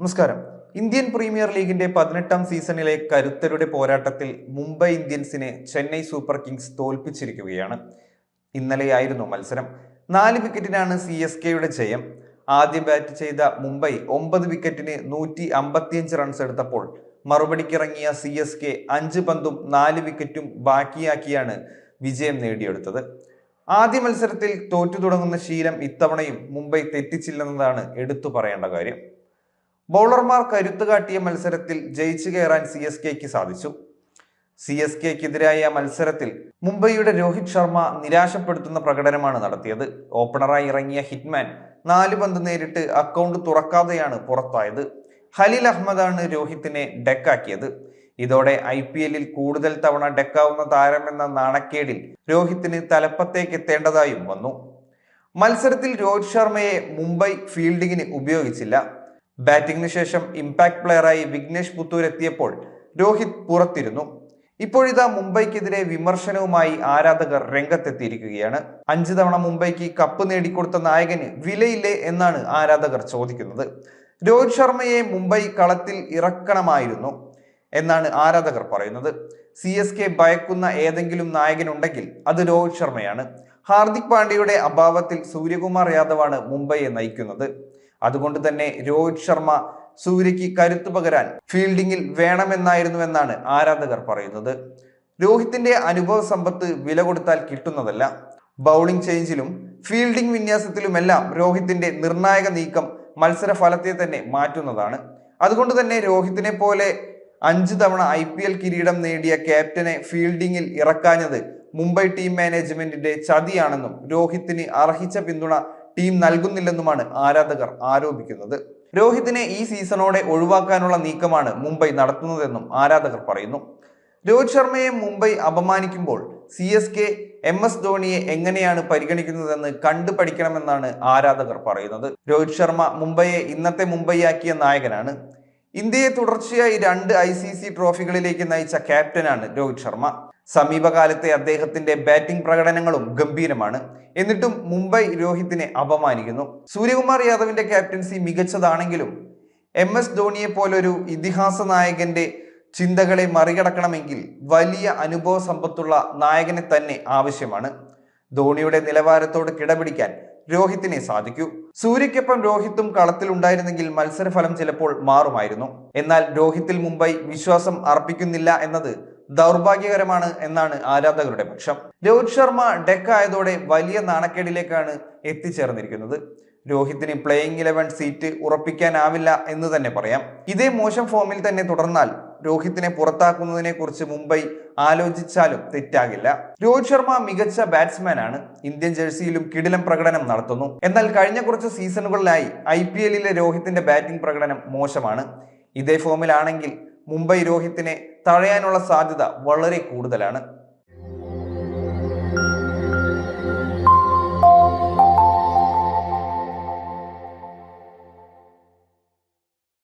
നമസ്കാരം. Indian premier ലീഗിന്റെ പതിനെട്ടാം സീസണിലെ കരുത്തരുടെ പോരാട്ടത്തിൽ മുംബൈ ഇന്ത്യൻസിനെ ചെന്നൈ സൂപ്പർ കിങ്സ് തോൽപ്പിച്ചിരിക്കുകയാണ്. ഇന്നലെയായിരുന്നു മത്സരം. നാല് വിക്കറ്റിനാണ് സി എസ് കെയുടെ ജയം. ആദ്യം ബാറ്റ് ചെയ്ത മുംബൈ ഒമ്പത് വിക്കറ്റിന് നൂറ്റി അമ്പത്തിയഞ്ച് റൺസ് എടുത്തപ്പോൾ മറുപടിക്കിറങ്ങിയ സി എസ് കെ അഞ്ച് പന്തും നാല് വിക്കറ്റും ബാക്കിയാക്കിയാണ് വിജയം നേടിയെടുത്തത്. ആദ്യ മത്സരത്തിൽ തോറ്റു തുടങ്ങുന്ന ശീലം ഇത്തവണയും മുംബൈ തെറ്റിച്ചില്ലെന്നതാണ് എടുത്തു പറയേണ്ട കാര്യം. ബൗളർമാർ കരുത്തു കാട്ടിയ മത്സരത്തിൽ ജയിച്ചു കയറാൻ സി എസ് കെക്ക് സാധിച്ചു. സി എസ് കെക്കെതിരായ മത്സരത്തിൽ മുംബൈയുടെ രോഹിത് ശർമ്മ നിരാശപ്പെടുത്തുന്ന പ്രകടനമാണ് നടത്തിയത്. ഓപ്പണറായി ഇറങ്ങിയ ഹിറ്റ്മാൻ നാല് പന്ത് നേരിട്ട് അക്കൗണ്ട് തുറക്കാതെയാണ് പുറത്തായത്. ഹലീൽ അഹമ്മദാണ് രോഹിത്തിനെ ഡെക്കാക്കിയത്. ഇതോടെ ഐ പി എല്ലിൽ കൂടുതൽ തവണ ഡെക്കാവുന്ന താരമെന്ന നാണക്കേടിൽ രോഹിത്തിന് തലപ്പത്തേക്ക് എത്തേണ്ടതായും വന്നു. മത്സരത്തിൽ രോഹിത് ശർമ്മയെ മുംബൈ ഫീൽഡിങ്ങിന് ഉപയോഗിച്ചില്ല. ബാറ്റിംഗിന് ശേഷം ഇമ്പാക്ട് പ്ലെയറായി വിഘ്നേഷ് പുത്തൂർ എത്തിയപ്പോൾ രോഹിത് പുറത്തിരുന്നു. ഇപ്പോഴിതാ മുംബൈക്കെതിരെ വിമർശനവുമായി ആരാധകർ രംഗത്തെത്തിയിരിക്കുകയാണ്. അഞ്ച് തവണ മുംബൈക്ക് കപ്പ് നേടിക്കൊടുത്ത നായകന് വിലയില്ലേ എന്നാണ് ആരാധകർ ചോദിക്കുന്നത്. രോഹിത് ശർമ്മയെ മുംബൈ കളത്തിൽ ഇറക്കണമായിരുന്നു എന്നാണ് ആരാധകർ പറയുന്നത്. സി എസ് കെ ഭയക്കുന്ന ഏതെങ്കിലും നായകനുണ്ടെങ്കിൽ അത് രോഹിത് ശർമ്മയാണ്. ഹാർദിക് പാണ്ഡ്യയുടെ അഭാവത്തിൽ സൂര്യകുമാർ യാദവാണ് മുംബൈയെ നയിക്കുന്നത്. അതുകൊണ്ട് തന്നെ രോഹിത് ശർമ്മ സൂര്യയ്ക്ക് കരുത്തു പകരാൻ ഫീൽഡിങ്ങിൽ വേണമെന്നായിരുന്നുവെന്നാണ് ആരാധകർ പറയുന്നത്. രോഹിത്തിന്റെ അനുഭവ സമ്പത്ത് വില കൊടുത്താൽ കിട്ടുന്നതല്ല. ബൗളിംഗ് ചേഞ്ചിലും ഫീൽഡിംഗ് വിന്യാസത്തിലുമെല്ലാം രോഹിത്തിന്റെ നിർണായക നീക്കം മത്സര ഫലത്തെ തന്നെ മാറ്റുന്നതാണ്. അതുകൊണ്ട് തന്നെ രോഹിത്തിനെ പോലെ അഞ്ച് തവണ ഐ പി എൽ കിരീടം നേടിയ ക്യാപ്റ്റനെ ഫീൽഡിങ്ങിൽ ഇറക്കാഞ്ഞത് മുംബൈ ടീം മാനേജ്മെന്റിന്റെ ചതിയാണെന്നും രോഹിത്തിന് അർഹിച്ച പിന്തുണ ടീം നൽകുന്നില്ലെന്നുമാണ് ആരാധകർ ആരോപിക്കുന്നത്. രോഹിത്തിനെ ഈ സീസണോടെ ഒഴിവാക്കാനുള്ള നീക്കമാണ് മുംബൈ നടത്തുന്നതെന്നും ആരാധകർ പറയുന്നു. രോഹിത് ശർമ്മയെ Mumbai അപമാനിക്കുമ്പോൾ C S K M S ധോണിയെ എങ്ങനെയാണ് പരിഗണിക്കുന്നതെന്ന് കണ്ടു പഠിക്കണമെന്നാണ് ആരാധകർ പറയുന്നത്. രോഹിത് ശർമ്മ മുംബൈയെ ഇന്നത്തെ മുംബൈയാക്കിയ നായകനാണ്. ഇന്ത്യയെ തുടർച്ചയായി രണ്ട് ഐ ട്രോഫികളിലേക്ക് നയിച്ച ക്യാപ്റ്റനാണ് രോഹിത് ശർമ്മ. സമീപകാലത്തെ അദ്ദേഹത്തിന്റെ ബാറ്റിംഗ് പ്രകടനങ്ങളും ഗംഭീരമാണ്. എന്നിട്ടും മുംബൈ രോഹിത്തിനെ അപമാനിക്കുന്നു. സൂര്യകുമാർ യാദവിന്റെ ക്യാപ്റ്റൻസി മികച്ചതാണെങ്കിലും എം എസ് ധോണിയെ പോലൊരു ഇതിഹാസ നായകന്റെ ചിന്തകളെ മറികടക്കണമെങ്കിൽ വലിയ അനുഭവ സമ്പത്തുള്ള നായകനെ തന്നെ ആവശ്യമാണ്. ധോണിയുടെ നിലവാരത്തോട് കിടപിടിക്കാൻ രോഹിത്തിനെ സാധിക്കൂ. സൂര്യയ്ക്കൊപ്പം രോഹിത്തും കളത്തിൽ ഉണ്ടായിരുന്നെങ്കിൽ മത്സരഫലം ചിലപ്പോൾ മാറുമായിരുന്നു. എന്നാൽ രോഹിത്തിൽ മുംബൈ വിശ്വാസം അർപ്പിക്കുന്നില്ല എന്നത് ദൗർഭാഗ്യകരമാണ് എന്നാണ് ആരാധകരുടെ പക്ഷം. രോഹിത് ശർമ്മ ഡെക്ക് ആയതോടെ വലിയ നാണക്കേടിലേക്കാണ് എത്തിച്ചേർന്നിരിക്കുന്നത്. രോഹിത്തിന് പ്ലേയിങ് ഇലവൻ സീറ്റ് ഉറപ്പിക്കാനാവില്ല എന്ന് തന്നെ പറയാം. ഇതേ മോശം ഫോമിൽ തന്നെ തുടർന്നാൽ രോഹിത്തിനെ പുറത്താക്കുന്നതിനെ കുറിച്ച് മുംബൈ ആലോചിച്ചാലും തെറ്റാകില്ല. രോഹിത് ശർമ്മ മികച്ച ബാറ്റ്സ്മാൻ ആണ്. ഇന്ത്യൻ ജേഴ്സിയിലും കിടിലം പ്രകടനം നടത്തുന്നു. എന്നാൽ കഴിഞ്ഞ കുറച്ച് സീസണുകളിലായി ഐ പി എല്ലിലെ രോഹിത്തിന്റെ ബാറ്റിംഗ് പ്രകടനം മോശമാണ്. ഇതേ ഫോമിലാണെങ്കിൽ മുംബൈ രോഹിത്തിനെ തഴയാനുള്ള സാധ്യത വളരെ കൂടുതലാണ്.